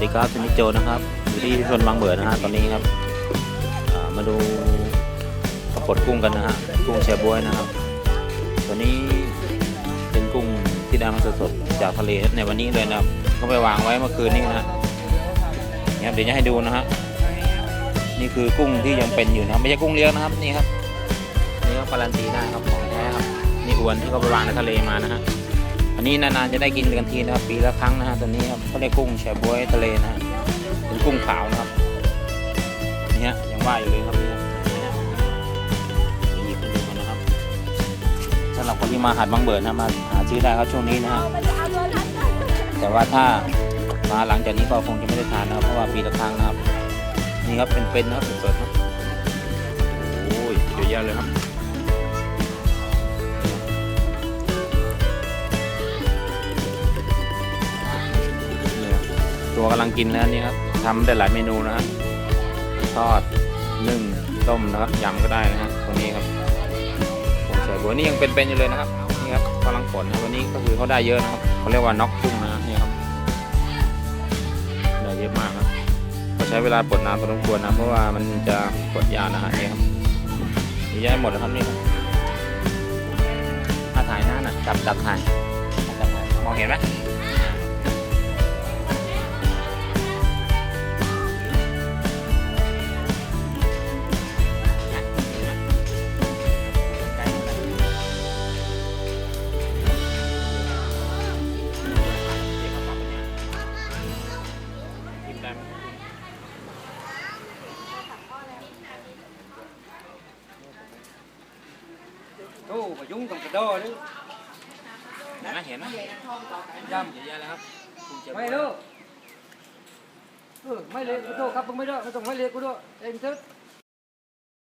สดีครับชนิโจนะครับอยู่ที่ชนบางเบิดนะฮะตอนนี้ครับามาดูปรากฏกุ้งกันนะฮะกุ้งแชบวยนะครับตัวนี้เป็นกุ้งที่ได้มาสดๆจากทะเลในวันนี้เลยนะครับเขาไปวางไว้เมื่อคืนนี้นะฮะนี่ครับเดี๋ยวจะให้ดูนะฮะนี่คือกุ้งที่ยังเป็นอยู่นะครับไม่ใช่กุ้งเลี้ยงนะครับนี่ครับนี่ก็การันตีได้ครับของแท้ครับนี่อวนที่เขาไปวางในทะเลมานะฮะ อันนี้นานๆจะได้กินกันทีนะครับ ปีละครั้งนะฮะตัวนี้ครับเขาเรียกกุ้งแชบวยทะเลนะฮะเป็นกุ้งขาวนะครับนี่ฮะยังว่ายอยู่เลยครับนี่ฮะนี่ฮะเดี๋ยวหยิบดูกันนะครับสำหรับคนที่มาหาดบางเบิดนะมาหาซื้อได้ครับช่วงนี้นะฮะแต่ว่าถ้ามาหลังจากนี้ก็คงจะไม่ได้ทานนะครับเพราะว่าปีละครั้งนะครับ นี่ครับเป็นๆนะครับสดๆครับโอ้ยเยอะแยะเลยครับ ตัวกำลังกินแล้วนี่ครับทำได้หลายเมนูนะฮะทอดนึ่งต้มนะครับยำก็ได้นะฮะตรงนี้ครับผมใส่บัวนี่ยังเป็นๆอยู่เลยนะครับนี่ครับกำลังผลนะวันนี้ก็คือเขาได้เยอะนะครับเขาเรียกว่าน็อกกุ้งนะนี่ครับได้เยอะมากครับเขาใช้เวลาปลดน้ำพอสมควรนะเพราะว่ามันจะปลดยานะฮะนี่ครับเยอะแยหมดนะครับนี่ครับถ้าถ่ายหน้าน่ะจับจับถ่ายจับถ่ายมองเห็นไหม โอ้มายุ่งกับกระโดดนี่เห็นไหมเห็นไหมยเยอะแยะแล้วครับคุณเจ็บำไม่รู้เออไม่เลยกูโทษครับมึงไม่ได้ไม่ต้องไม่เลยกูด้วยเองเถอะ